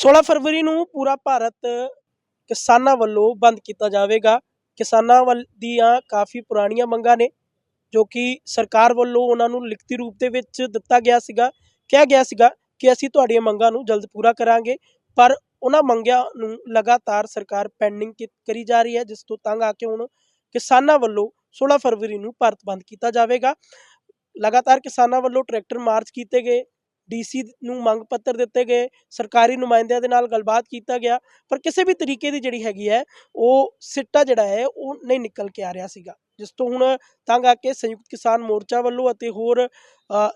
16 ਫਰਵਰੀ ਨੂੰ ਪੂਰਾ ਭਾਰਤ ਕਿਸਾਨਾਂ ਵੱਲੋਂ ਬੰਦ ਕੀਤਾ ਜਾਵੇਗਾ। ਕਿਸਾਨਾਂ ਵੱਲ ਦੀਆਂ ਕਾਫੀ ਪੁਰਾਣੀਆਂ ਮੰਗਾਂ ਨੇ, ਜੋ ਕਿ ਸਰਕਾਰ ਵੱਲੋਂ ਉਹਨਾਂ ਨੂੰ ਲਿਖਤੀ ਰੂਪ ਦੇ ਵਿੱਚ ਦਿੱਤਾ ਗਿਆ ਸੀਗਾ। ਕਿਹਾ ਗਿਆ ਸੀਗਾ ਕਿ ਅਸੀਂ ਤੁਹਾਡੀਆਂ ਮੰਗਾਂ ਨੂੰ ਜਲਦ ਪੂਰਾ ਕਰਾਂਗੇ, ਪਰ ਉਹਨਾਂ ਮੰਗਾਂ ਨੂੰ ਲਗਾਤਾਰ ਸਰਕਾਰ ਪੈਂਡਿੰਗ ਕਰੀ ਜਾ ਰਹੀ ਹੈ, ਜਿਸ ਤੋਂ ਤੰਗ ਆ ਕੇ ਹੁਣ ਕਿਸਾਨਾਂ ਵੱਲੋਂ 16 ਫਰਵਰੀ ਨੂੰ ਭਾਰਤ ਬੰਦ ਕੀਤਾ ਜਾਵੇਗਾ। ਲਗਾਤਾਰ ਕਿਸਾਨਾਂ ਵੱਲੋਂ ਟਰੈਕਟਰ ਮਾਰਚ ਕੀਤੇ ਗਏ ਡੀਸੀ ਨੂੰ ਮੰਗ ਪੱਤਰ ਦਿੱਤੇ ਗਏ, ਸਰਕਾਰੀ ਨੁਮਾਇੰਦਿਆਂ ਦੇ ਨਾਲ ਗੱਲਬਾਤ ਕੀਤਾ ਗਿਆ, ਪਰ ਕਿਸੇ ਵੀ ਤਰੀਕੇ ਦੀ ਜਿਹੜੀ ਹੈਗੀ ਹੈ, ਉਹ ਸਿੱਟਾ ਜਿਹੜਾ ਹੈ, ਉਹ ਨਹੀਂ ਨਿਕਲ ਕੇ ਆ ਰਿਹਾ ਸੀਗਾ। ਜਿਸ ਤੋਂ ਹੁਣ ਤੰਗ ਆ ਕੇ ਸੰਯੁਕਤ ਕਿਸਾਨ ਮੋਰਚਾ ਵੱਲੋਂ ਅਤੇ ਹੋਰ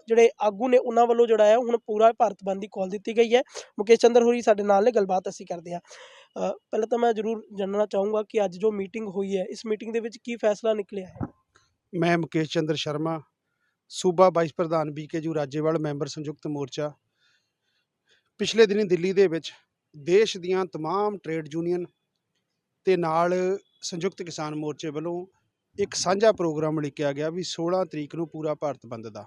ਜਿਹੜੇ ਆਗੂ ਨੇ ਉਹਨਾਂ ਵੱਲੋਂ ਜਿਹੜਾ ਹੈ, ਹੁਣ ਪੂਰਾ ਭਾਰਤ ਬੰਦ ਦੀ ਕਾਲ ਦਿੱਤੀ ਗਈ ਹੈ। ਮੁਕੇਸ਼ ਚੰਦਰ ਹੋਰੀ ਸਾਡੇ ਨਾਲ ਨੇ, ਗੱਲਬਾਤ ਅਸੀਂ ਕਰਦੇ ਹਾਂ। ਪਹਿਲਾਂ ਤਾਂ ਮੈਂ ਜ਼ਰੂਰ ਜਾਣਨਾ ਚਾਹੂੰਗਾ ਕਿ ਅੱਜ ਜੋ ਮੀਟਿੰਗ ਹੋਈ ਹੈ, ਇਸ ਮੀਟਿੰਗ ਦੇ ਵਿੱਚ ਕੀ ਫੈਸਲਾ ਨਿਕਲਿਆ ਹੈ? ਮੈਂ ਮੁਕੇਸ਼ ਚੰਦਰ ਸ਼ਰਮਾ ਸੂਬਾ ਵਾਈਸ ਪ੍ਰਧਾਨ ਬੀਕੇਯੂ ਰਾਜੇਵਾਲ ਮੈਂਬਰ ਸੰਯੁਕਤ ਮੋਰਚਾ ਪਿਛਲੇ ਦਿਨੀ ਦਿੱਲੀ ਦੇ ਵਿੱਚ ਦੇਸ਼ ਦੀਆਂ तमाम ਟ੍ਰੇਡ ਯੂਨੀਅਨ ਤੇ ਨਾਲ ਸੰਯੁਕਤ ਕਿਸਾਨ ਮੋਰਚੇ ਵੱਲੋਂ ਇੱਕ ਸਾਂਝਾ ਪ੍ਰੋਗਰਾਮ ਲਿਖਿਆ ਗਿਆ ਵੀ 16 ਤਰੀਕ ਨੂੰ ਪੂਰਾ ਭਾਰਤ ਬੰਦ ਦਾ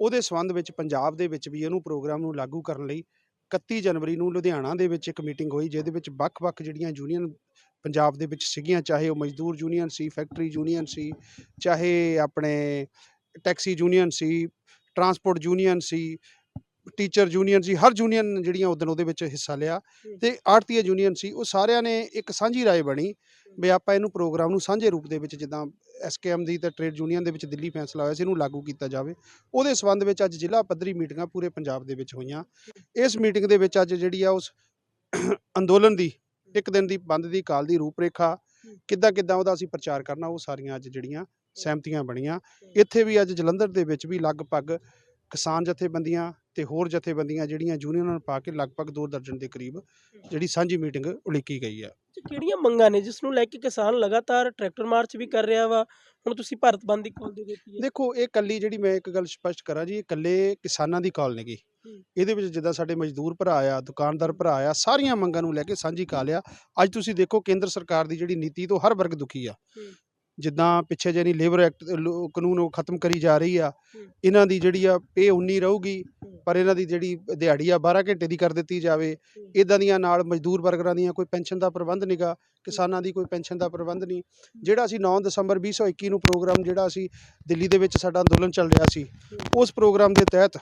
ਉਹਦੇ ਸੰਬੰਧ ਵਿੱਚ ਪੰਜਾਬ ਦੇ ਵਿੱਚ ਵੀ ਇਹਨੂੰ ਪ੍ਰੋਗਰਾਮ ਨੂੰ ਲਾਗੂ ਕਰਨ ਲਈ 31 ਜਨਵਰੀ ਨੂੰ ਲੁਧਿਆਣਾ ਦੇ ਵਿੱਚ ਇੱਕ ਮੀਟਿੰਗ ਹੋਈ ਜਿਹਦੇ ਵਿੱਚ ਵੱਖ-ਵੱਖ ਜਿਹੜੀਆਂ ਯੂਨੀਅਨ ਪੰਜਾਬ ਦੇ ਵਿੱਚ ਸੀਗੀਆਂ ਚਾਹੇ ਉਹ ਮਜ਼ਦੂਰ ਯੂਨੀਅਨ ਸੀ ਫੈਕਟਰੀ ਯੂਨੀਅਨ ਸੀ ਚਾਹੇ ਆਪਣੇ ਟੈਕਸੀ ਯੂਨੀਅਨ ਸੀ ਟਰਾਂਸਪੋਰਟ ਯੂਨੀਅਨ ਸੀ ਟੀਚਰ ਯੂਨੀਅਨ ਸੀ ਹਰ ਯੂਨੀਅਨ ਜਿਹੜੀਆਂ ਉਦੋਂ ਉਹਦੇ ਵਿੱਚ ਹਿੱਸਾ ਲਿਆ। ਤੇ ਆੜਤੀਆ ਯੂਨੀਅਨ ਸੀ ਉਹ ਸਾਰਿਆਂ ਨੇ ਇੱਕ ਸਾਂਝੀ ਰਾਏ ਬਣੀ ਵੀ ਆਪਾਂ ਇਹਨੂੰ ਪ੍ਰੋਗਰਾਮ ਨੂੰ ਸਾਂਝੇ ਰੂਪ ਦੇ ਵਿੱਚ ਜਿੱਦਾਂ ਐਸਕੇਐਮ ਦੀ ਤੇ ਟ੍ਰੇਡ ਯੂਨੀਅਨ ਦੇ ਵਿੱਚ ਦਿੱਲੀ ਫੈਸਲਾ ਹੋਇਆ ਸੀ ਇਹਨੂੰ ਲਾਗੂ ਕੀਤਾ ਜਾਵੇ। ਉਹਦੇ ਸੰਬੰਧ ਵਿੱਚ ਅੱਜ ਜ਼ਿਲ੍ਹਾ ਪੱਧਰੀ ਮੀਟਿੰਗਾਂ ਪੂਰੇ ਪੰਜਾਬ ਦੇ ਵਿੱਚ ਹੋਈਆਂ। ਇਸ ਮੀਟਿੰਗ ਦੇ ਵਿੱਚ ਅੱਜ ਜਿਹੜੀ ਆ ਉਸ ਅੰਦੋਲਨ ਦੀ ਇੱਕ ਦਿਨ ਦੀ ਬੰਦ ਦੀ ਕਾਲ ਦੀ ਰੂਪਰੇਖਾ ਕਿੱਦਾਂ ਕਿੱਦਾਂ ਉਹਦਾ ਅਸੀਂ ਪ੍ਰਚਾਰ ਕਰਨਾ ਉਹ ਸਾਰੀਆਂ ਅੱਜ ਜਿਹੜੀਆਂ ਸਹਿਮਤੀਆਂ ਬਣੀਆਂ। ਇੱਥੇ ਵੀ ਅੱਜ ਜਲੰਧਰ ਦੇ ਵਿੱਚ ਵੀ ਲਗਭਗ ਕਿਸਾਨ ਜਥੇਬੰਦੀਆਂ ਤੇ ਹੋਰ ਜਥੇਬੰਦੀਆਂ ਜਿਹੜੀਆਂ ਯੂਨੀਅਨਾਂ ਨੂੰ ਪਾ ਕੇ ਲਗਭਗ ਦੋ ਦਰਜਨ ਦੇ ਕਰੀਬ ਜਿਹੜੀ ਸਾਂਝੀ ਮੀਟਿੰਗ ਉਲੀਕੀ ਗਈ ਹੈ। ਤੇ ਕਿਹੜੀਆਂ ਮੰਗਾਂ ਨੇ ਜਿਸ ਨੂੰ ਲੈ ਕੇ ਕਿਸਾਨ ਲਗਾਤਾਰ ਟਰੈਕਟਰ ਮਾਰਚ ਵੀ ਕਰ ਰਿਹਾ ਵਾ? ਹੁਣ ਤੁਸੀਂ ਭਾਰਤ ਬੰਦ ਦੀ ਕਾਲ ਦੇ ਦਿੱਤੀ ਹੈ। ਦੇਖੋ ਇਹ ਕੱਲੀ ਜਿਹੜੀ ਮੈਂ ਇੱਕ ਗੱਲ ਸਪਸ਼ਟ ਕਰਾਂ ਜੀ ਇਹ ਕੱਲੇ ਕਿਸਾਨਾਂ ਦੀ ਕਾਲ ਨਹੀਂ ਗੀ ਹੂੰ। ਇਹਦੇ ਵਿੱਚ ਜਿੱਦਾਂ ਸਾਡੇ ਮਜ਼ਦੂਰ ਭਰਾ ਆ ਦੁਕਾਨਦਾਰ ਭਰਾ ਆ ਸਾਰੀਆਂ ਮੰਗਾਂ ਨੂੰ ਲੈ ਕੇ ਸਾਂਝੀ ਕਾਲ ਆ। ਅੱਜ ਤੁਸੀਂ ਦੇਖੋ ਕੇਂਦਰ ਸਰਕਾਰ ਦੀ ਜਿਹੜੀ ਨੀਤੀ ਤੋਂ ਹਰ ਵਰਗ ਦੁਖੀ ਆ। ਜਿੱਦਾਂ ਪਿੱਛੇ ਜੇ ਨਹੀਂ ਲੇਬਰ ਐਕਟ ਕਾਨੂੰਨ ਉਹ ਖਤਮ ਕਰੀ ਜਾ ਰਹੀ ਆ। ਇਹਨਾਂ ਦੀ ਜਿਹੜੀ ਆ ਪੇ 19 ਰਹੂਗੀ। ਪਰ ਇਹਨਾਂ ਦੀ ਜਿਹੜੀ ਦਿਹਾੜੀ ਆ 12 ਘੰਟੇ ਦੀ ਕਰ ਦਿੱਤੀ ਜਾਵੇ। ਇਦਾਂ ਦੀਆਂ ਨਾਲ ਮਜ਼ਦੂਰ ਵਰਗਰਾਂ ਦੀਆਂ ਕੋਈ ਪੈਨਸ਼ਨ ਦਾ ਪ੍ਰਬੰਧ ਨਹੀਂਗਾ ਕਿਸਾਨਾਂ ਦੀ ਕੋਈ ਪੈਨਸ਼ਨ ਦਾ ਪ੍ਰਬੰਧ ਨਹੀਂ ਜਿਹੜਾ ਅਸੀਂ 9 ਦਸੰਬਰ 2021 ਨੂੰ ਪ੍ਰੋਗਰਾਮ ਜਿਹੜਾ ਅਸੀਂ ਦਿੱਲੀ ਦੇ ਵਿੱਚ ਸਾਡਾ ਅੰਦੋਲਨ ਚੱਲ ਰਿਹਾ ਸੀ ਉਸ ਪ੍ਰੋਗਰਾਮ ਦੇ ਤਹਿਤ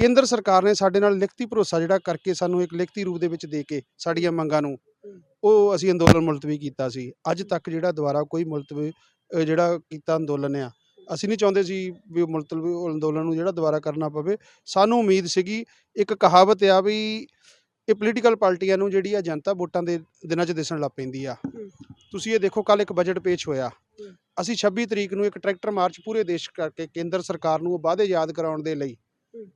ਕੇਂਦਰ ਸਰਕਾਰ ਨੇ ਸਾਡੇ ਨਾਲ ਲਿਖਤੀ ਭਰੋਸਾ ਜਿਹੜਾ ਕਰਕੇ ਸਾਨੂੰ ਇੱਕ ਲਿਖਤੀ ਰੂਪ ਦੇ ਵਿੱਚ ਦੇ ਕੇ ਸਾਡੀਆਂ ਮੰਗਾਂ ਨੂੰ ਉਹ ਅਸੀਂ ਅੰਦੋਲਨ ਮੁਲਤਵੀ ਕੀਤਾ ਸੀ ਅੱਜ ਤੱਕ ਜਿਹੜਾ ਦੁਬਾਰਾ ਕੋਈ ਮੁਲਤਵੀ ਅ, ਜਿਹੜਾ ਕੀਤਾ ਅੰਦੋਲਨ ਆ ਅਸੀਂ ਨਹੀਂ ਚਾਹੁੰਦੇ ਸੀ ਵੀ ਉਹ ਮੁਲਤਵੀ ਅੰਦੋਲਨ ਨੂੰ ਜਿਹੜਾ ਦੁਬਾਰਾ ਕਰਨਾ ਪਵੇ ਸਾਨੂੰ ਉਮੀਦ ਸੀਗੀ ਇੱਕ ਕਹਾਵਤ ਆ ਵੀ ਇਹ ਪੋਲੀਟੀਕਲ ਪਾਰਟੀਆਂ ਨੂੰ ਜਿਹੜੀ ਆ ਜਨਤਾ ਵੋਟਾਂ ਦੇ ਦਿਨਾਂ 'ਚ ਦਿਸਣ ਲੱਗ ਪੈਂਦੀ ਆ ਹੂੰ। ਤੁਸੀਂ ਇਹ ਦੇਖੋ ਕੱਲ ਇੱਕ ਬਜਟ ਪੇਸ਼ ਹੋਇਆ ਹੂੰ। ਅਸੀਂ 26 ਤਰੀਕ ਨੂੰ ਇੱਕ ਟਰੈਕਟਰ ਮਾਰਚ ਪੂਰੇ ਦੇਸ਼ ਕਰਕੇ ਕੇਂਦਰ ਸਰਕਾਰ ਨੂੰ ਉਹ ਵਾਅਦੇ ਯਾਦ ਕਰਾਉਣ ਦੇ ਲਈ ਹੂੰ।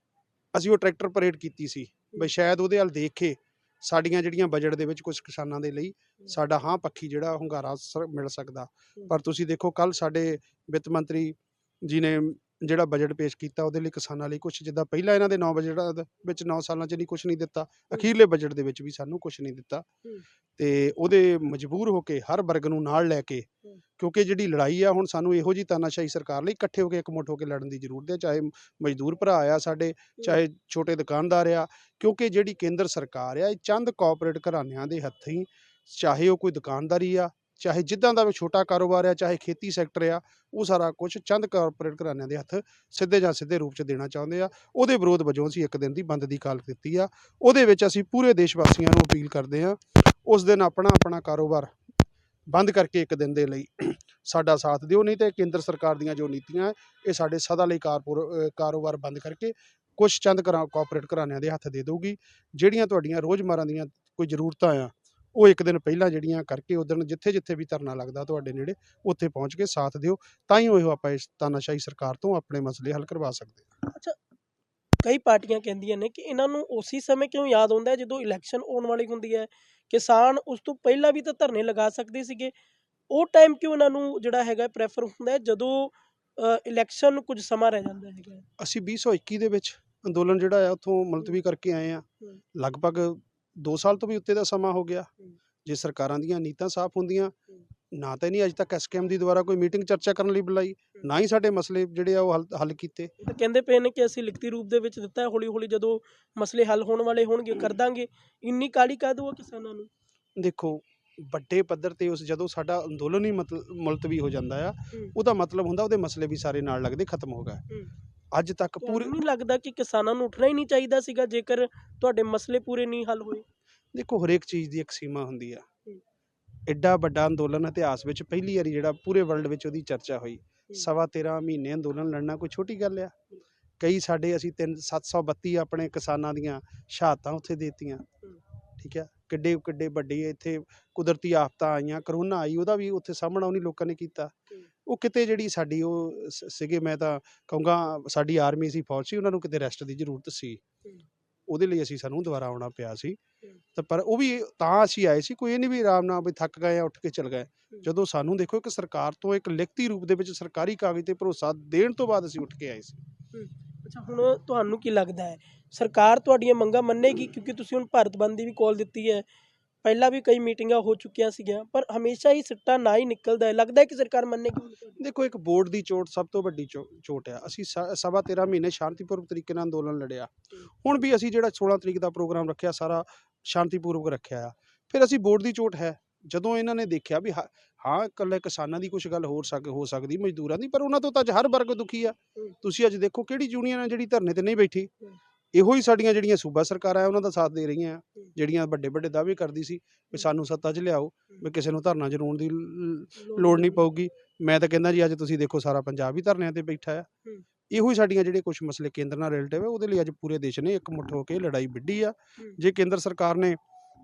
ਅਸੀਂ ਉਹ ਟਰੈਕਟਰ ਪਰੇਡ ਕੀਤੀ ਸੀ ਬਈ ਸ਼ਾਇਦ ਉਹਦੇ ਵੱਲ ਦੇਖ ਕੇ ਸਾਡੀਆਂ ਜਿਹੜੀਆਂ ਬਜਟ ਦੇ ਵਿੱਚ ਕੁਝ ਕਿਸਾਨਾਂ ਦੇ ਲਈ ਸਾਡਾ ਹਾਂ ਪੱਖੀ ਜਿਹੜਾ ਹੁੰਗਾਰਾ ਸ- ਮਿਲ ਸਕਦਾ। ਪਰ ਤੁਸੀਂ ਦੇਖੋ ਕੱਲ ਸਾਡੇ ਵਿੱਤ ਮੰਤਰੀ ਜੀ ਨੇ ਜਿਹੜਾ ਬਜਟ ਪੇਸ਼ ਕੀਤਾ ਉਹਦੇ ਲਈ ਕਿਸਾਨਾਂ ਲਈ ਕੁਝ ਜਿੱਦਾਂ ਪਹਿਲਾਂ ਇਹਨਾਂ ਦੇ 9 ਬਜਟਾਂ ਵਿੱਚ 9 ਸਾਲਾਂ 'ਚ ਨਹੀਂ ਕੁਝ ਨਹੀਂ ਦਿੱਤਾ ਅਖੀਰਲੇ ਬਜਟ ਦੇ ਵਿੱਚ ਵੀ ਸਾਨੂੰ ਕੁਝ ਨਹੀਂ ਦਿੱਤਾ। ਤੇ ਉਹਦੇ ਮਜਬੂਰ ਹੋ ਕੇ ਹਰ ਵਰਗ ਨੂੰ ਨਾਲ ਲੈ ਕੇ। ਕਿਉਂਕਿ ਜਿਹੜੀ ਲੜਾਈ ਆ ਹੁਣ ਸਾਨੂੰ ਇਹੋ ਜੀ ਤਾਨਾਸ਼ਾਹੀ ਸਰਕਾਰ ਲਈ ਇਕੱਠੇ ਹੋ ਕੇ ਇਕਮੁੱਠ ਹੋ ਕੇ ਲੜਨ ਦੀ ਜ਼ਰੂਰਤ ਹੈ ਚਾਹੇ ਮਜ਼ਦੂਰ ਭਰਾ ਆ ਸਾਡੇ ਚਾਹੇ ਛੋਟੇ ਦੁਕਾਨਦਾਰ ਆ ਕਿਉਂਕਿ ਜਿਹੜੀ ਕੇਂਦਰ ਸਰਕਾਰ ਆ ਇਹ ਚੰਦ ਕਾਰਪੋਰੇਟ ਘਰਾਣਿਆਂ ਦੇ ਹੱਥੀਂ ਚਾਹੇ ਉਹ ਕੋਈ ਦੁਕਾਨਦਾਰੀ ਆ ਚਾਹੇ ਜਿੱਦਾਂ ਦਾ ਵੀ ਛੋਟਾ ਕਾਰੋਬਾਰ ਆ, ਚਾਹੇ ਖੇਤੀ ਸੈਕਟਰ ਆ, ਉਹ ਸਾਰਾ ਕੁਝ ਚੰਦ ਕਾਰਪੋਰੇਟ ਘਰਾਣਿਆਂ ਦੇ ਹੱਥ ਸਿੱਧੇ ਜਾਂ ਸਿੱਧੇ ਰੂਪ 'ਚ ਦੇਣਾ ਚਾਹੁੰਦੇ ਆ। ਉਹਦੇ ਵਿਰੋਧ ਵਜੋਂ ਅਸੀਂ ਇੱਕ ਦਿਨ ਦੀ ਬੰਦ ਦੀ ਕਾਲ ਦਿੱਤੀ ਆ। ਉਹਦੇ ਵਿੱਚ ਅਸੀਂ ਪੂਰੇ ਦੇਸ਼ ਵਾਸੀਆਂ ਨੂੰ ਅਪੀਲ ਕਰਦੇ ਆ, ਉਸ ਦਿਨ ਆਪਣਾ ਆਪਣਾ ਕਾਰੋਬਾਰ ਬੰਦ ਕਰਕੇ ਇੱਕ ਦਿਨ ਦੇ ਲਈ ਸਾਡਾ ਸਾਥ ਦਿਓ, ਨਹੀਂ ਤੇ ਕੇਂਦਰ ਸਰਕਾਰ ਦੀਆਂ ਜੋ ਨੀਤੀਆਂ ਇਹ ਸਾਡੇ ਸਦਾ ਲਈ ਕਾਰਪੋਰ ਕਾਰੋਬਾਰ ਬੰਦ ਕਰਕੇ ਕੁਝ ਚੰਦ ਕਰਾ ਕਾਰਪੋਰੇਟ ਘਰਾਣਿਆਂ ਦੇ ਹੱਥ ਦੇ ਦਊਗੀ। ਜਿਹੜੀਆਂ ਤੁਹਾਡੀਆਂ ਰੋਜ਼ਮਰਾਂ ਦੀਆਂ ਕੋਈ ਜ਼ਰੂਰਤਾਂ ਆ ਉਹ ਇੱਕ ਦਿਨ ਪਹਿਲਾਂ ਜਿਹੜੀਆਂ ਕਰਕੇ ਉਦੋਂ ਜਿੱਥੇ ਜਿੱਥੇ ਵੀ ਧਰਨਾ ਲੱਗਦਾ ਤੁਹਾਡੇ ਨੇੜੇ ਉੱਥੇ ਪਹੁੰਚ ਕੇ ਸਾਥ ਦਿਓ ਤਾਂ ਹੀ ਉਹ ਆਪਾਂ ਇਸ ਤਾਨਾਸ਼ਾਹੀ ਸਰਕਾਰ ਤੋਂ ਆਪਣੇ ਮਸਲੇ ਹੱਲ ਕਰਵਾ ਸਕਦੇ ਹਾਂ। ਕਈ ਪਾਰਟੀਆਂ ਕਹਿੰਦੀਆਂ ਨੇ ਕਿ ਇਹਨਾਂ ਨੂੰ ਉਸੇ ਸਮੇਂ ਕਿਉਂ ਯਾਦ ਆਉਂਦਾ ਜਦੋਂ ਇਲੈਕਸ਼ਨ ਆਉਣ ਵਾਲੀ ਹੁੰਦੀ ਹੈ? ਕਿਸਾਨ ਉਸ ਤੋਂ ਪਹਿਲਾਂ ਵੀ ਤਾਂ ਧਰਨੇ ਲਗਾ ਸਕਦੇ ਸੀਗੇ। ਉਹ ਟਾਈਮ ਕਿਉਂ ਇਹਨਾਂ ਨੂੰ ਜਿਹੜਾ ਹੈਗਾ ਪ੍ਰੈਫਰ ਹੁੰਦਾ ਜਦੋਂ ਇਲੈਕਸ਼ਨ ਨੂੰ ਕੁਝ ਸਮਾਂ ਰਹਿ ਜਾਂਦਾ ਹੈਗਾ ਅਸੀਂ 2021 ਦੇ ਵਿੱਚ ਅੰਦੋਲਨ ਜਿਹੜਾ ਆ ਉੱਥੋਂ ਮੁਲਤਵੀ ਕਰਕੇ ਆਏ ਆ। ਲਗਭਗ 2 ਸਾਲ ਤੋਂ ਵੀ ਉੱਤੇ ਦਾ ਸਮਾਂ ਹੋ ਗਿਆ। ਜੇ ਸਰਕਾਰਾਂ ਦੀਆਂ ਨੀਤਾਂ ਸਾਫ਼ ਹੁੰਦੀਆਂ ਨਾ ਤਾਂ ਨਹੀਂ ਅੱਜ ਤੱਕ ਐਸਕੇਐਮ ਦੀ ਦੁਆਰਾ ਕੋਈ ਮੀਟਿੰਗ ਚਰਚਾ ਕਰਨ ਲਈ ਬੁਲਾਈ ਨਾ ਹੀ ਸਾਡੇ ਮਸਲੇ ਜਿਹੜੇ ਆ ਉਹ ਹੱਲ ਕੀਤੇ। ਤਾਂ ਕਹਿੰਦੇ ਪਏ ਨੇ ਕਿ ਅਸੀਂ ਲਿਖਤੀ ਰੂਪ ਦੇ ਵਿੱਚ ਦਿੱਤਾ ਹੈ ਹੌਲੀ ਹੌਲੀ ਜਦੋਂ ਮਸਲੇ ਹੱਲ ਹੋਣ ਵਾਲੇ ਹੋਣਗੇ ਕਰ ਦਾਂਗੇ। ਇੰਨੀ ਕਾਲੀ ਕਾ ਦੋ ਕਿਸਾਨਾਂ ਨੂੰ? ਦੇਖੋ ਵੱਡੇ ਪੱਧਰ ਤੇ ਉਸ ਜਦੋਂ ਸਾਡਾ ਅੰਦੋਲਨ ਹੀ ਮਤਲ- ਮੁਲਤਵੀ ਹੋ ਜਾਂਦਾ ਆ। ਉਹਦਾ ਮਤਲਬ ਹੁੰਦਾ ਉਹਦੇ ਮਸਲੇ ਵੀ ਸਾਰੇ ਨਾਲ ਲੱਗਦੇ ਖਤਮ ਹੋ ਗਏ। ਅੱਜ ਤੱਕ ਪੂਰੇ ਨਹੀਂ ਲੱਗਦਾ ਕਿ ਕਿਸਾਨਾਂ ਨੂੰ ਉੱਠਣਾ ਹੀ ਨਹੀਂ ਚਾਹੀਦਾ ਸੀਗਾ ਜੇਕਰ ਤੁਹਾਡੇ ਮਸਲੇ ਪੂਰੇ ਨਹੀਂ ਹੱਲ ਹੋਏ? ਦੇਖੋ ਹਰੇਕ ਚੀਜ਼ ਦੀ ਇੱਕ ਸੀਮਾ ਹੁੰਦੀ ਆ। ਐਡਾ ਵੱਡਾ ਅੰਦੋਲਨ ਇਤਿਹਾਸ ਵਿੱਚ ਪਹਿਲੀ ਵਾਰੀ ਜਿਹੜਾ ਪੂਰੇ ਵਰਲਡ ਵਿੱਚ ਉਹਦੀ ਚਰਚਾ ਹੋਈ। ਸਵਾ 13 ਮਹੀਨੇ ਅੰਦੋਲਨ ਲੜਨਾ ਕੋਈ ਛੋਟੀ ਗੱਲ ਆ। ਕਈ ਸਾਡੇ ਅਸੀਂ 3 732 ਆਪਣੇ ਕਿਸਾਨਾਂ ਦੀਆਂ ਸ਼ਹਾਦਤਾਂ ਉੱਥੇ ਦੇਤੀਆਂ। ਠੀਕ ਹੈ ਕਿੱਡੇ ਕਿੱਡੇ ਵੱਡੇ ਇੱਥੇ ਕੁਦਰਤੀ ਆਫਤਾਂ ਆਈਆਂ ਕਰੋਨਾ ਆਈ ਉਹਦਾ ਵੀ ਉੱਥੇ ਸਾਹਮਣਾ ਉਹਨੀ ਲੋਕਾਂ ਨੇ ਕੀਤਾ। ਉਹ ਕਿਤੇ ਜਿਹੜੀ ਸਾਡੀ ਉਹ ਸ- ਸੀਗੇ ਮੈਂ ਤਾਂ ਕਹੂੰਗਾ ਸਾਡੀ ਆਰਮੀ ਸੀ ਫੌਜ ਸੀ ਉਹਨਾਂ ਨੂੰ ਕਿਤੇ ਰੈਸਟ ਦੀ ਜ਼ਰੂਰਤ ਸੀ। ਉਹਦੇ ਲਈ ਅਸੀਂ ਸਾਨੂੰ ਦੁਬਾਰਾ ਆਉਣਾ ਪਿਆ ਸੀ। ਤਾਂ ਪਰ ਉਹ ਵੀ ਤਾਂ ਅਸੀਂ ਆਏ ਸੀ ਕੋਈ ਇਹ ਨਹੀਂ ਵੀ ਆਰਾਮ ਨਾਲ ਵੀ ਥੱਕ ਗਏ ਆ ਉੱਠ ਕੇ ਚਲ ਗਏ। ਜਦੋਂ ਸਾਨੂੰ ਦੇਖੋ ਇੱਕ ਸਰਕਾਰ ਤੋਂ ਇੱਕ ਲਿਖਤੀ ਰੂਪ ਦੇ ਵਿੱਚ ਸਰਕਾਰੀ ਕਾਗਜ਼ ਤੇ ਭਰੋਸਾ ਦੇਣ ਤੋਂ ਬਾਅਦ ਅਸੀਂ ਉੱਠ ਕੇ ਆਏ ਸੀ। ਅੱਛਾ ਹੁਣ ਤੁਹਾਨੂੰ ਕੀ ਲੱਗਦਾ ਹੈ? ਸਰਕਾਰ ਤੁਹਾਡੀਆਂ ਮੰਗਾਂ ਮੰਨੇਗੀ ਕਿਉਂਕਿ ਤੁਸੀਂ ਹੁਣ ਭਾਰਤ ਬੰਦ ਦੀ ਵੀ ਕਾਲ ਦਿੱਤੀ ਹੈ। ਪਹਿਲਾਂ ਵੀ ਕਈ ਮੀਟਿੰਗਾਂ ਹੋ ਚੁੱਕੀਆਂ ਸੀਗੀਆਂ ਪਰ ਹਮੇਸ਼ਾ ਹੀ ਸਿੱਟਾ ਨਾ ਹੀ ਨਿਕਲਦਾ ਹੈ ਲੱਗਦਾ ਹੈ ਕਿ ਸਰਕਾਰ ਮੰਨੇਗੀ? ਦੇਖੋ ਇੱਕ ਬੋਰਡ ਦੀ ਚੋਟ ਸਭ ਤੋਂ ਵੱਡੀ ਚੋਟ ਆ ਅਸੀਂ ਸਵਾ 13 ਮਹੀਨੇ ਸ਼ਾਂਤੀਪੂਰਵਕ ਤਰੀਕੇ ਨਾਲ ਅੰਦੋਲਨ ਲੜਿਆ ਹੁਣ ਵੀ ਅਸੀਂ ਜਿਹੜਾ 16 ਤਰੀਕ ਦਾ ਪ੍ਰੋਗਰਾਮ ਰੱਖਿਆ ਸਾਰਾ ਸ਼ਾਂਤੀਪੂਰਵਕ ਰੱਖਿਆ ਆ ਫਿਰ ਅਸੀਂ ਬੋਰਡ ਦੀ ਚੋਟ ਹੈ ਜਦੋਂ ਇਹਨਾਂ ਨੇ ਦੇਖਿਆ ਵੀ ਹਾਂ- ਹਾਂ ਇਕੱਲੇ ਕਿਸਾਨਾਂ ਦੀ ਕੁਝ ਗੱਲ ਹੋਰ ਸਕ ਹੋ ਸਕਦੀ ਮਜ਼ਦੂਰਾਂ ਦੀ ਪਰ ਉਹਨਾਂ ਤੋਂ ਤਾਂ ਅੱਜ ਹਰ ਵਰਗ ਦੁਖੀ ਆ ਹੂੰ। ਤੁਸੀਂ ਅੱਜ ਦੇਖੋ ਕਿਹੜੀ ਯੂਨੀਅਨ ਆ ਜਿਹੜੀ ਧਰਨੇ ਤੇ ਨਹੀਂ ਬੈਠੀ ਹੂੰ। ਇਹੋ ਹੀ ਸਾਡੀਆਂ ਜਿਹੜੀਆਂ ਸੂਬਾ ਸਰਕਾਰਾਂ ਆ ਉਹਨਾਂ ਦਾ ਸਾਥ ਦੇ ਰਹੀਆਂ ਆ। ਜਿਹੜੀਆਂ ਵੱਡੇ ਵੱਡੇ ਦਾਅਵੇ ਕਰਦੀ ਸੀ ਵੀ ਸਾਨੂੰ ਸੱਤਾ 'ਚ ਲਿਆਓ ਵੀ ਕਿਸੇ ਨੂੰ ਧਰਨਾ ਜਰੂਣ ਦੀ ਲੋੜ ਨਹੀਂ ਪਊਗੀ। ਮੈਂ ਤਾਂ ਕਹਿੰਦਾ ਜੀ ਅੱਜ ਤੁਸੀਂ ਦੇਖੋ ਸਾਰਾ ਪੰਜਾਬ ਹੀ ਧਰਨਿਆਂ ਤੇ ਬੈਠਾ ਆ। ਇਹੋ ਹੀ ਸਾਡੀਆਂ ਜਿਹੜੇ ਕੁਝ ਮਸਲੇ ਕੇਂਦਰ ਨਾਲ ਰਿਲੇਟਿਵ ਹੈ ਉਹਦੇ ਲਈ ਅੱਜ ਪੂਰੇ ਦੇਸ਼ ਨੇ ਇਕਮੁੱਠ ਹੋ ਕੇ ਲੜਾਈ ਵਿੱਢੀ ਆ। ਜੇ ਕੇਂਦਰ ਸਰਕਾਰ ਨੇ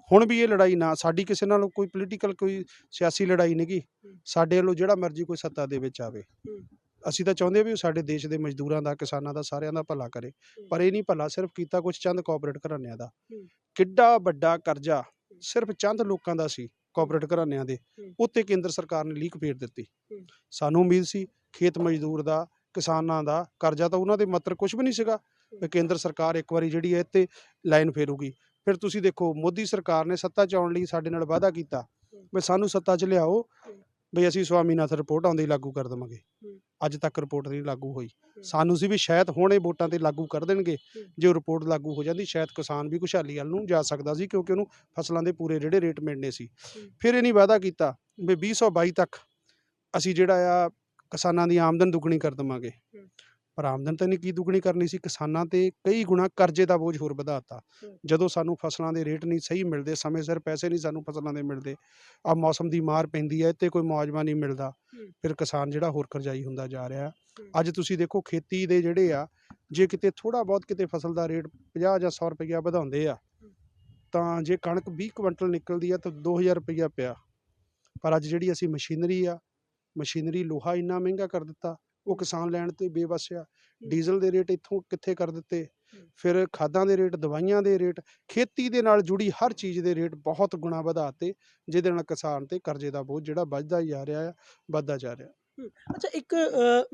ਹੁਣ ਵੀ ਇਹ ਲੜਾਈ ਨਾ ਸਾਡੀ ਕਿਸੇ ਨਾਲ ਕੋਈ ਪੋਲੀਟੀਕਲ ਕੋਈ ਸਿਆਸੀ ਲੜਾਈ ਨਹੀਂਗੀ। ਸਾਡੇ ਵੱਲੋਂ ਜਿਹੜਾ ਮਰਜ਼ੀ ਕੋਈ ਸੱਤਾ ਦੇ ਵਿੱਚ ਆਵੇ। ਅਸੀਂ ਤਾਂ ਚਾਹੁੰਦੇ ਵੀ ਉਹ ਸਾਡੇ ਦੇਸ਼ ਦੇ ਮਜ਼ਦੂਰਾਂ ਦਾ ਕਿਸਾਨਾਂ ਦਾ ਸਾਰਿਆਂ ਦਾ ਭਲਾ ਕਰੇ। ਪਰ ਇਹ ਨਹੀਂ ਭਲਾ ਸਿਰਫ ਕੀਤਾ ਕੁਝ ਚੰਦ ਕਾਰਪੋਰੇਟ ਘਰਾਣਿਆਂ ਦਾ। ਕਿੱਡਾ ਵੱਡਾ ਕਰਜ਼ਾ ਸਿਰਫ ਚੰਦ ਲੋਕਾਂ ਦਾ ਸੀ ਕਾਰਪੋਰੇਟ ਘਰਾਣਿਆਂ ਦੇ। ਉੱਤੇ ਕੇਂਦਰ ਸਰਕਾਰ ਨੇ ਲੀਕ ਫੇਰ ਦਿੱਤੀ। ਸਾਨੂੰ ਉਮੀਦ ਸੀ ਖੇਤ ਮਜ਼ਦੂਰ ਦਾ ਕਿਸਾਨਾਂ ਦਾ ਕਰਜ਼ਾ ਤਾਂ ਉਹਨਾਂ ਦੇ ਮਤਰ ਕੁਝ ਵੀ ਨਹੀਂ ਸੀਗਾ ਕੇਂਦਰ ਸਰਕਾਰ ਇੱਕ ਵਾਰੀ ਜਿਹੜੀ ਹੈ ਤੇ ਲਾਈਨ ਫੇਰੂਗੀ। ਫਿਰ ਤੁਸੀਂ ਦੇਖੋ ਮੋਦੀ ਸਰਕਾਰ ਨੇ ਸੱਤਾ 'ਚ ਆਉਣ ਲਈ ਸਾਡੇ ਨਾਲ ਵਾਅਦਾ ਕੀਤਾ ਵੀ ਸਾਨੂੰ ਸੱਤਾ 'ਚ ਲਿਆਓ। ਵੀ ਅਸੀਂ ਸਵਾਮੀਨਾਥਨ ਰਿਪੋਰਟ ਆਉਂਦੇ ਹੀ ਲਾਗੂ ਕਰ ਦੇਵਾਂਗੇ। ਅੱਜ ਤੱਕ ਰਿਪੋਰਟ ਨਹੀਂ ਲਾਗੂ ਹੋਈ। ਸਾਨੂੰ ਸੀ ਵੀ ਸ਼ਾਇਦ ਹੁਣ ਵੋਟਾਂ ਤੇ ਲਾਗੂ ਕਰ ਦੇਣਗੇ। ਜੇ ਰਿਪੋਰਟ ਲਾਗੂ ਹੋ ਜਾਂਦੀ ਸ਼ਾਇਦ ਕਿਸਾਨ ਵੀ ਖੁਸ਼ਹਾਲੀ ਵੱਲ ਨੂੰ ਜਾ ਸਕਦਾ ਸੀ ਕਿਉਂਕਿ ਉਹਨੂੰ ਫਸਲਾਂ ਦੇ ਪੂਰੇ ਜਿਹੜੇ ਰੇਟ ਮਿਲਣੇ ਸੀ। ਫਿਰ ਇਹ ਨਹੀਂ ਵਾਅਦਾ ਕੀਤਾ ਵੀ 2022 ਤੱਕ ਅਸੀਂ ਜਿਹੜਾ ਆ ਕਿਸਾਨਾਂ ਦੀ ਆਮਦਨ ਦੁੱਗਣੀ ਕਰ ਦੇਵਾਂਗੇ। ਪਰ ਆਮਦਨ ਤਾਂ ਨਹੀਂ ਕੀ ਦੁੱਗਣੀ ਕਰਨੀ ਸੀ ਕਿਸਾਨਾਂ ਤੇ ਕਈ ਗੁਣਾ ਕਰਜ਼ੇ ਦਾ ਬੋਝ ਹੋਰ ਵਧਾਤਾ। ਜਦੋਂ ਸਾਨੂੰ ਫਸਲਾਂ ਦੇ ਰੇਟ ਨਹੀਂ ਸਹੀ ਮਿਲਦੇ ਸਮੇਂ ਸਿਰ ਪੈਸੇ ਨਹੀਂ ਸਾਨੂੰ ਫਸਲਾਂ ਦੇ ਮਿਲਦੇ ਆ ਮੌਸਮ ਦੀ ਮਾਰ ਪੈਂਦੀ ਹੈ ਤੇ ਕੋਈ ਮੁਆਵਜ਼ਾ ਨਹੀਂ ਮਿਲਦਾ। ਫਿਰ ਕਿਸਾਨ ਜਿਹੜਾ ਹੋਰ ਕਰਜ਼ਾਈ ਹੁੰਦਾ ਜਾ ਰਿਹਾ। ਅੱਜ ਤੁਸੀਂ ਦੇਖੋ ਖੇਤੀ ਦੇ ਜਿਹੜੇ ਆ ਜੇ ਕਿਤੇ ਥੋੜਾ ਬਹੁਤ ਕਿਤੇ ਫਸਲ ਦਾ ਰੇਟ 50 ਜਾਂ 100 ਰੁਪਈਆ ਵਧਾਉਂਦੇ ਆ ਤਾਂ ਜੇ ਕਣਕ 20 ਕੁਇੰਟਲ ਨਿਕਲਦੀ ਆ ਤਾਂ 2000 ਰੁਪਈਆ ਪਿਆ ਪਰ ਅੱਜ ਜਿਹੜੀ ਅਸੀਂ ਮਸ਼ੀਨਰੀ ਆ ਮਸ਼ੀਨਰੀ ਲੋਹਾ ਇੰਨਾ ਮਹਿੰਗਾ ਕਰ ਦਿੱਤਾ ਉਹ ਕਿਸਾਨ ਲੈਣ ਤੇ ਬੇਵੱਸ ਆ। ਡੀਜ਼ਲ ਦੇ ਰੇਟ ਇੱਥੋਂ ਕਿੱਥੇ ਕਰ ਦਿੱਤੇ? ਫਿਰ ਖਾਦਾਂ ਦੇ ਰੇਟ ਦਵਾਈਆਂ ਦੇ ਰੇਟ ਖੇਤੀ ਦੇ ਨਾਲ ਜੁੜੀ ਹਰ ਚੀਜ਼ ਦੇ ਰੇਟ ਬਹੁਤ ਗੁਣਾ ਵਧਾਤੇ ਜਿਹਦੇ ਨਾਲ ਕਿਸਾਨ ਤੇ ਕਰਜ਼ੇ ਦਾ ਬੋਝ ਜਿਹੜਾ ਵੱਧਦਾ ਹੀ ਜਾ ਰਿਹਾ ਆ ਵੱਧਦਾ ਜਾ ਰਿਹਾ। ਅੱਛਾ ਇੱਕ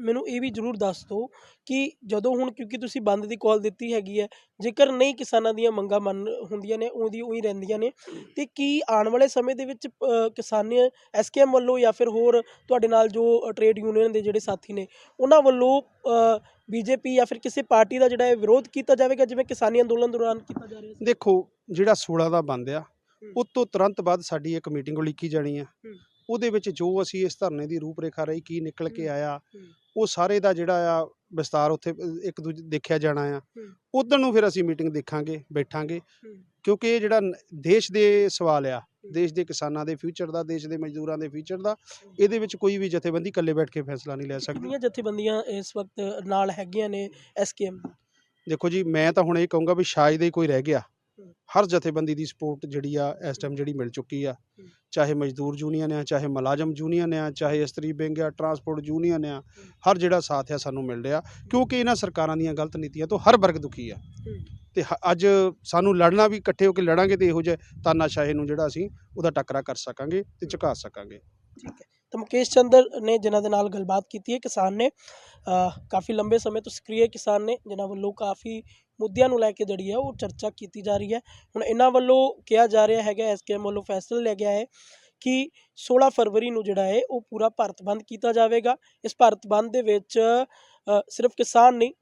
ਮੈਨੂੰ ਇਹ ਵੀ ਜ਼ਰੂਰ ਦੱਸ ਦਿਓ ਕਿ ਜਦੋਂ ਹੁਣ ਕਿਉਂਕਿ ਤੁਸੀਂ ਬੰਦ ਦੀ ਕਾਲ ਦਿੱਤੀ ਹੈਗੀ ਹੈ ਜੇਕਰ ਨਹੀਂ ਕਿਸਾਨਾਂ ਦੀਆਂ ਮੰਗਾਂ ਮੰਨ ਹੁੰਦੀਆਂ ਨੇ ਉਹਦੀ ਉਹੀ ਰਹਿੰਦੀਆਂ ਨੇ ਤੇ ਕੀ ਆਉਣ ਵਾਲੇ ਸਮੇਂ ਦੇ ਵਿੱਚ ਕਿਸਾਨੀ ਐਸਕੇਐਮ ਵੱਲੋਂ ਜਾਂ ਫਿਰ ਹੋਰ ਤੁਹਾਡੇ ਨਾਲ ਜੋ ਟ੍ਰੇਡ ਯੂਨੀਅਨ ਦੇ ਜਿਹੜੇ ਸਾਥੀ ਨੇ ਉਹਨਾਂ ਵੱਲੋਂ ਬੀਜੇਪੀ ਜਾਂ ਫਿਰ ਕਿਸੇ ਪਾਰਟੀ ਦਾ ਜਿਹੜਾ ਹੈ ਵਿਰੋਧ ਕੀਤਾ ਜਾਵੇਗਾ ਜਿਵੇਂ ਕਿਸਾਨੀ ਅੰਦੋਲਨ ਦੌਰਾਨ ਕੀਤਾ ਜਾ ਰਿਹਾ ਸੀ? ਦੇਖੋ ਜਿਹੜਾ 16 ਦਾ ਬੰਦ ਆ ਉਹ ਤੋਂ ਤੁਰੰਤ ਬਾਅਦ ਸਾਡੀ ਇੱਕ ਮੀਟਿੰਗ ਉਲੀਕੀ ਜਾਣੀ ਆ। ਉਹਦੇ ਵਿੱਚ ਜੋ ਅਸੀਂ ਇਸ ਧਰਨੇ ਦੀ ਰੂਪਰੇਖਾ ਰਹੀ ਕੀ ਨਿਕਲ ਕੇ। ਆਇਆ। ਉਹ ਸਾਰੇ ਦਾ ਜਿਹੜਾ ਆ ਵਿਸਤਾਰ ਉੱਥੇ ਇੱਕ ਦੂਜੇ ਦੇਖਿਆ ਜਾਣਾ ਆ। ਉਦੋਂ ਨੂੰ ਫਿਰ ਅਸੀਂ ਮੀਟਿੰਗ ਦੇਖਾਂਗੇ ਬੈਠਾਂਗੇ। ਕਿਉਂਕਿ ਇਹ ਜਿਹੜਾ ਦੇਸ਼ ਦੇ ਸਵਾਲ ਆ ਦੇਸ਼ ਦੇ ਕਿਸਾਨਾਂ ਦੇ ਫਿਊਚਰ ਦਾ ਦੇਸ਼ ਦੇ ਮਜ਼ਦੂਰਾਂ ਦੇ ਫਿਊਚਰ ਦਾ ਇਹਦੇ ਵਿੱਚ ਕੋਈ ਵੀ ਜਥੇਬੰਦੀ ਇਕੱਲੇ ਬੈਠ ਕੇ ਫੈਸਲਾ ਨਹੀਂ ਲੈ ਸਕਦੀ ਕਿੰਨੀਆਂ ਜਥੇਬੰਦੀਆਂ ਇਸ ਵਕਤ ਨਾਲ ਹੈਗੀਆਂ ਨੇ ਐਸਕੇਐਮ ਦੇਖੋ ਜੀ ਮੈਂ ਤਾਂ ਹੁਣ ਇਹ ਕਹੂੰਗਾ ਵੀ ਸ਼ਾਇਦ ਹੀ ਕੋਈ ਰਹਿ ਗਿਆ। ਹਰ ਜਥੇਬੰਦੀ ਦੀ ਸਪੋਰਟ ਜਿਹੜੀ ਆ, ਇਸ ਟਾਈਮ ਜਿਹੜੀ ਮਿਲ ਚੁੱਕੀ ਆ। ਚਾਹੇ ਮਜ਼ਦੂਰ ਯੂਨੀਅਨ ਆ, ਚਾਹੇ ਮੁਲਾਜ਼ਮ ਯੂਨੀਅਨ ਆ, ਚਾਹੇ ਇਸਤਰੀ ਵਿੰਗ ਆ ਟਰਾਂਸਪੋਰਟ ਯੂਨੀਅਨ ਆ, ਹਰ ਜਿਹੜਾ ਸਾਥ ਆ ਸਾਨੂੰ ਮਿਲ ਰਿਹਾ। ਕਿਉਂਕਿ ਇਹਨਾਂ ਸਰਕਾਰਾਂ ਦੀਆਂ ਗਲਤ ਨੀਤੀਆਂ ਤੋਂ ਹਰ ਵਰਗ ਦੁਖੀ ਆ। ਤੇ ਅੱਜ ਸਾਨੂੰ ਲੜਨਾ ਵੀ, ਇਕੱਠੇ ਹੋ ਕੇ ਲੜਾਂਗੇ ਤੇ ਇਹੋ ਜਿਹੇ ਤਾਨਾਸ਼ਾਹੀ ਨੂੰ ਜਿਹੜਾ ਅਸੀਂ ਉਹਦਾ ਟੱਕਰਾ ਕਰ ਸਕਾਂਗੇ ਤੇ ਝੁਕਾ ਸਕਾਂਗੇ। ਠੀਕ ਹੈ। ਤਾਂ ਮੁਕੇਸ਼ ਚੰਦਰ ਨੇ ਜਿਨ੍ਹਾਂ ਦੇ ਨਾਲ ਗੱਲਬਾਤ ਕੀਤੀ ਹੈ, ਕਿਸਾਨ ਨੇ ਕਾਫੀ ਲੰਬੇ ਸਮੇਂ ਤੋਂ ਸਕਰੀਏ ਕਿਸਾਨ ਨੇ, ਜਿਨ੍ਹਾਂ ਵੱਲੋਂ ਕਾਫੀ ਮੁੱਦਿਆਂ ਨੂੰ ਲੈ ਕੇ ਜਿਹੜੀ ਹੈ ਉਹ ਚਰਚਾ ਕੀਤੀ ਜਾ ਰਹੀ ਹੈ। ਹੁਣ ਇਹਨਾਂ ਵੱਲੋਂ ਕਿਹਾ ਜਾ ਰਿਹਾ ਹੈਗਾ ਐਸਕੇਐਮ ਵੱਲੋਂ ਫੈਸਲਾ ਲਿਆ ਗਿਆ ਹੈ ਕਿ 16 ਫਰਵਰੀ ਨੂੰ ਜਿਹੜਾ ਹੈ ਉਹ ਪੂਰਾ ਭਾਰਤ ਬੰਦ ਕੀਤਾ ਜਾਵੇਗਾ। ਇਸ ਭਾਰਤ ਬੰਦ ਦੇ ਵਿੱਚ ਸਿਰਫ ਕਿਸਾਨ ਨਹੀਂ,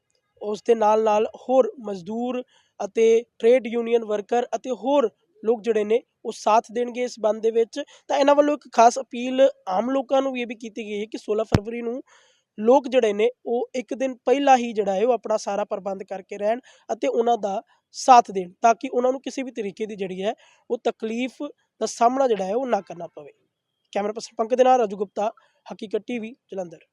ਉਸ ਦੇ ਨਾਲ ਨਾਲ ਹੋਰ ਮਜ਼ਦੂਰ ਅਤੇ ਟ੍ਰੇਡ ਯੂਨੀਅਨ ਵਰਕਰ ਅਤੇ ਹੋਰ ਲੋਕ ਜਿਹੜੇ ਨੇ, ਉਹ ਸਾਥ ਦੇਣਗੇ ਇਸ ਬੰਦ ਦੇ ਵਿੱਚ। ਤਾਂ ਇਹਨਾਂ ਵੱਲੋਂ ਇੱਕ ਖਾਸ ਅਪੀਲ ਆਮ ਲੋਕਾਂ ਨੂੰ ਵੀ ਇਹ ਵੀ ਕੀਤੀ ਗਈ ਹੈ ਕਿ 16 ਫਰਵਰੀ ਨੂੰ ਲੋਕ ਜਿਹੜੇ ਨੇ ਉਹ ਇੱਕ ਦਿਨ ਪਹਿਲਾਂ ਹੀ ਜਿਹੜਾ ਹੈ ਉਹ ਆਪਣਾ ਸਾਰਾ ਪ੍ਰਬੰਧ ਕਰਕੇ ਰਹਿਣ ਅਤੇ ਉਹਨਾਂ ਦਾ ਸਾਥ ਦੇਣ ਤਾਂ ਕਿ ਉਹਨਾਂ ਨੂੰ ਕਿਸੇ ਵੀ ਤਰੀਕੇ ਦੀ ਜਿਹੜੀ ਹੈ ਉਹ ਤਕਲੀਫ ਦਾ ਸਾਹਮਣਾ ਜਿਹੜਾ ਹੈ ਉਹ ਨਾ ਕਰਨਾ ਪਵੇ। ਕੈਮਰਾ ਪਰਸਨ ਪੰਕਜ ਦੇ ਨਾਲ ਰਾਜੂ ਗੁਪਤਾ, ਹਕੀਕਤ ਟੀਵੀ, ਜਲੰਧਰ।